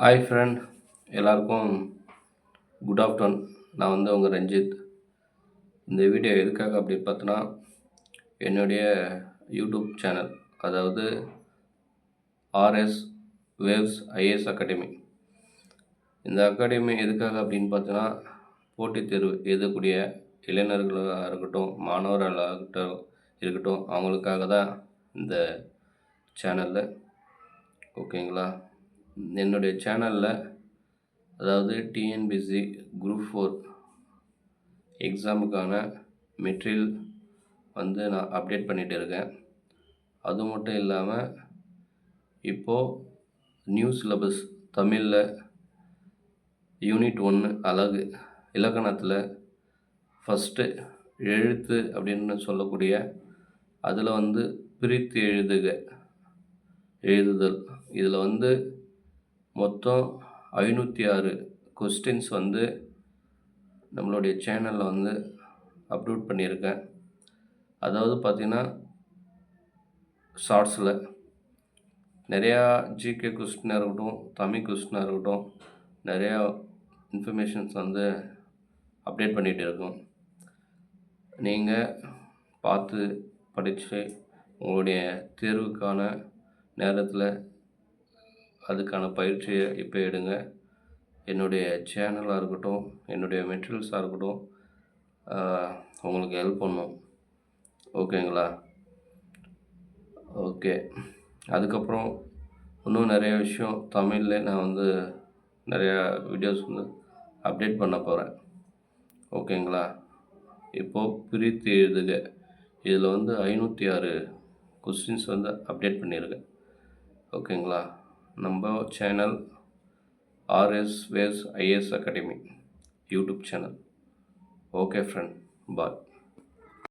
Hi friend எல்லாருக்கும் good afternoon நான் வந்து உங்கள் ரஞ்சித். இந்த வீடியோ எதுக்காக அப்படி பார்த்தோன்னா என்னுடைய யூடியூப் சேனல் அதாவது ஆர்எஸ் வேவ்ஸ் ஐஏஎஸ் அகாடமி இந்த அகாடமி எதுக்காக அப்படின்னு பார்த்தோன்னா போட்டித் தேர்வு எழுதக்கூடிய இளைஞர்களாக இருக்கட்டும் மாணவர்களாகட்டும் இருக்கட்டும் அவங்களுக்காக தான் இந்த சேனலில் ஓகேங்களா என்னுடைய சேனலில் அதாவது டிஎன்பிசி குரூப் ஃபோர் எக்ஸாமுக்கான மெட்டீரியல் வந்து நான் அப்டேட் பண்ணிகிட்டு இருக்கேன். அது மட்டும் இல்லாமல் இப்போது நியூ சிலபஸ் தமிழில் யூனிட் ஒன்று அழகு இலக்கணத்தில் ஃபஸ்ட்டு எழுத்து அப்படின்னு சொல்லக்கூடிய அதில் வந்து பிரித்து எழுதுக எழுதுதல். இதில் வந்து மொத்தம் ஐநூற்றி ஆறு கொஸ்டின்ஸ் வந்து நம்மளுடைய சேனலில் வந்து அப்லோட் பண்ணியிருக்கேன். அதாவது பார்த்திங்கன்னா ஷார்ட்ஸில் நிறையா ஜிகே கொஸ்டினாக இருக்கட்டும் தமிழ் கொஸ்டினாக இருக்கட்டும் நிறையா இன்ஃபர்மேஷன்ஸ் வந்து அப்டேட் பண்ணிகிட்டு இருக்கோம். நீங்கள் பார்த்து படித்து உங்களுடைய தேர்வுக்கான நேரத்தில் அதுக்கான பயிற்சியை இப்போ எடுங்க. என்னுடைய சேனலாக இருக்கட்டும் என்னுடைய மெட்டீரியல்ஸாக இருக்கட்டும் உங்களுக்கு ஹெல்ப் பண்ணும். ஓகேங்களா? ஓகே. அதுக்கப்புறம் இன்னும் நிறைய விஷயம் தமிழில் நான் வந்து நிறையா வீடியோஸ் வந்து அப்டேட் பண்ண போகிறேன் ஓகேங்களா? இப்போது பிரித்து எழுதுக. இதில் வந்து ஐநூற்றி ஆறு கொஸ்டின்ஸ் வந்து அப்டேட் பண்ணியிருக்கேன் ஓகேங்களா? நம்ம channel RS waves IAS academy YouTube channel okay friend bye